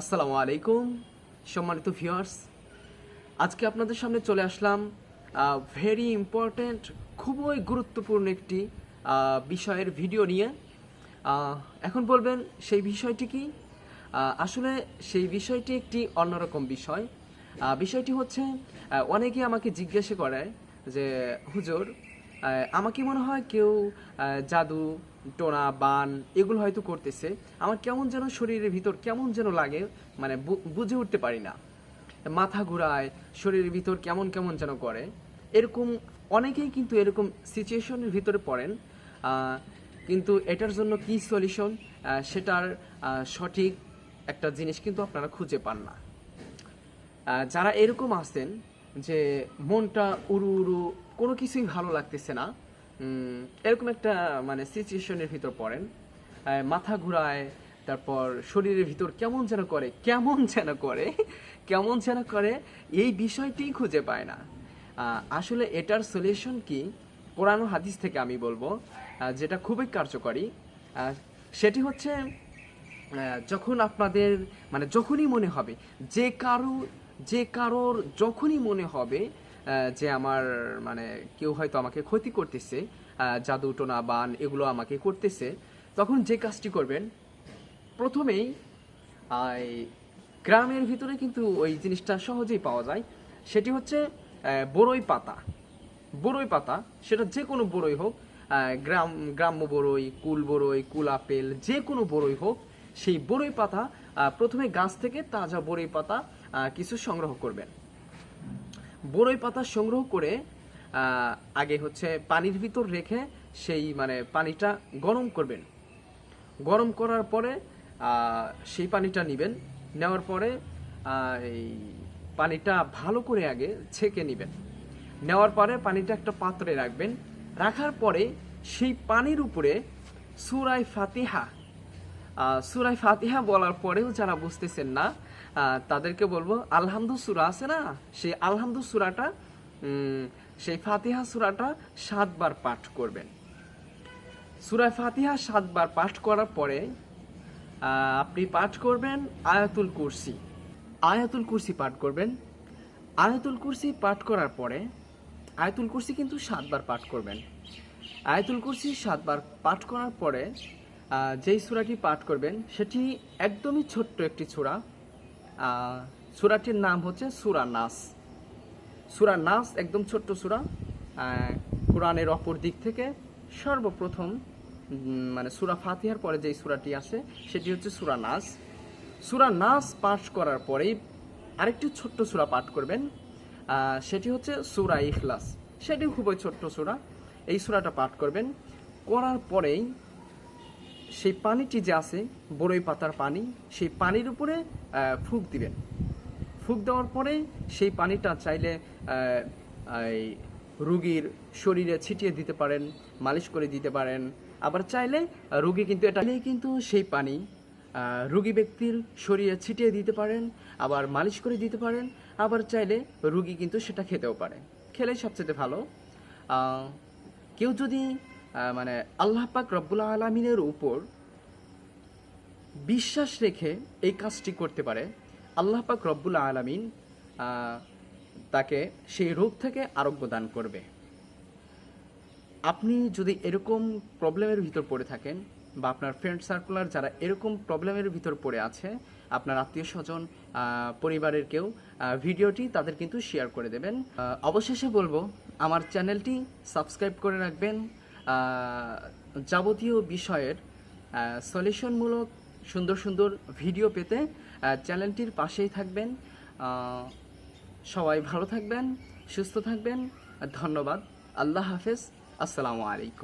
আসসালামু আলাইকুম সম্মানিত ভিউয়ার্স। আজকে আপনাদের সামনে চলে আসলাম ভেরি ইম্পর্ট্যান্ট খুবই গুরুত্বপূর্ণ একটি বিষয়ের ভিডিও নিয়ে। এখন বলবেন সেই বিষয়টি কি? আসলে সেই বিষয়টি একটি অন্যরকম বিষয়। বিষয়টি হচ্ছে আহ, অনেকে আমাকে জিজ্ঞাসা করে যে হুজুর আমাকে মনে হয় কেউ জাদু, টোনা, বান এগুলো হয়তো করতেছে। আমার কেমন যেন শরীরের ভিতর কেমন যেন লাগে মানে বুঝে উঠতে পারি না। মাথা ঘুরায়, শরীরের ভিতর কেমন কেমন যেন করে। এরকম অনেকেই কিন্তু এরকম সিচুয়েশনের ভিতরে পড়েন। কিন্তু এটার জন্য কি সলিউশন? সেটার সঠিক একটা জিনিস কিন্তু আপনারা খুঁজে পান না। যারা এরকম আছেন যে মনটা উড়ু উড়ু, কোনো কিছুই ভালো লাগতেছে না। এরকম একটা মানে সিচুয়েশনের ভিতর পড়েন। মাথা ঘুরায়, তারপর শরীরের ভিতর কেমন যেন করে, কেমন যেন করে, কেমন যেন করে, এই বিষয়টিই খুঁজে পায় না। আসলে এটার সলিউশন কি? কোরআন হাদিস থেকে আমি বলব যেটা খুবই কার্যকরী। সেটি হচ্ছে যখন আপনাদের মানে যখনই মনে হবে, যে কারও যে কারোর যখনই মনে হবে যে আমার মানে কেউ হয়তো আমাকে ক্ষতি করতেছে জাদু, টোনা, বান এগুলো আমাকে করতেছে, তখন যে কাজটি করবেন, প্রথমেই গ্রামের ভিতরে কিন্তু ওই জিনিসটা সহজেই পাওয়া যায়। সেটি হচ্ছে বড়ই পাতা। বড়ই পাতা, সেটা যে কোনো বড়ই হোক গ্রাম, গ্রাম্য বড়ই কুল বড়ই কুল আপেল, যে কোনো বড়ই হোক, সেই বড়ই পাতা প্রথমে গাছ থেকে তাজা বড়ই পাতা কিছু সংগ্রহ করবেন। বড়ই পাতা সংগ্রহ করে আগে হচ্ছে পানির ভিতর রেখে সেই মানে পানিটা গরম করবেন। গরম করার পরে সেই পানিটা নেবেন। নেওয়ার পরে এই পানিটা ভালো করে আগে ছেঁকে নেবেন। নেওয়ার পরে পানিটা একটা পাত্রে রাখবেন। রাখার পরে সেই পানির উপরে সুরাই ফাতিহা সুরাই ফাতিহা বলার পরেও যারা বুঝতেছেন না তাদেরকে বলব আলহামদু সুরা আছে না? সেই আলহামদু সুরাটা সেই ফাতিহা সুরাটা সাতবার পাঠ করবেন। সুরায় ফাতিহা সাতবার পাঠ করার পরে আপনি পাঠ করবেন আয়াতুল কুরসি। আয়াতুল কুরসি পাঠ করবেন। আয়াতুল কুরসি পাঠ করার পরে, আয়াতুল কুরসি কিন্তু সাতবার পাঠ করবেন। আয়াতুল কুরসি সাতবার পাঠ করার পরে যেই সূরাটি পাঠ করবেন সেটি একদমই ছোট্ট একটি সূরা। আহ, সূরাটির নাম হচ্ছে সূরা নাস। সূরা নাস একদম ছোট্ট সূরা। কোরআনের অপর দিক থেকে সর্বপ্রথম মানে সূরা ফাতিহার পরে যেই সূরাটি আসে সেটি হচ্ছে সূরা নাস। সূরা নাস পাঠ করার পরেই আরেকটি ছোট্ট সূরা পাঠ করবেন। সেটি হচ্ছে সূরা ইখলাস। সেটি খুবই ছোট্ট সূরা। এই সূরাটা পাঠ করবেন। করার পরেই সেই পানিটি যে আছে, বড়ই পাতার পানি, সেই পানির উপরে ফুঁক দিবেন। ফুঁক দেওয়ার পরে সেই পানিটা চাইলে এই রুগীর শরীরে ছিটিয়ে দিতে পারেন, মালিশ করে দিতে পারেন। আবার চাইলে রুগী কিন্তু এটা কিন্তু সেই পানি রুগী ব্যক্তির শরীরে ছিটিয়ে দিতে পারেন, আবার মালিশ করে দিতে পারেন, আবার চাইলে রুগী কিন্তু সেটা খেতেও পারে। খেলেই সবচেয়ে ভালো। কেউ যদি মানে আল্লাহ পাক রব্বুল আলমিনের উপর বিশ্বাস রেখে এই কাজটি করতে পারে। আল্লাহ পাক রব্বুল আলামিন তাকে সেই রোগ থেকে আরোগ্য দান করবে। আপনি যদি এরকম প্রবলেমের ভিতর পড়ে থাকেন বা আপনার ফ্রেন্ড সার্কুলার যারা এরকম প্রবলেমের ভিতর পড়ে আছে, আপনার আত্মীয় স্বজন পরিবারের কেউ ভিডিওটি তাদের কিন্তু শেয়ার করে দেবেন। অবশেষে বলব, আমার চ্যানেলটি সাবস্ক্রাইব করে রাখবেন। যাবতীয় বিষয়ের সলিউশনমূলক সুন্দর সুন্দর ভিডিও পেতে চ্যানেলটির পাশেই থাকবেন। সবাই ভালো থাকবেন, সুস্থ থাকবেন। ধন্যবাদ। আল্লাহ হাফেজ। আসসালামু আলাইকুম।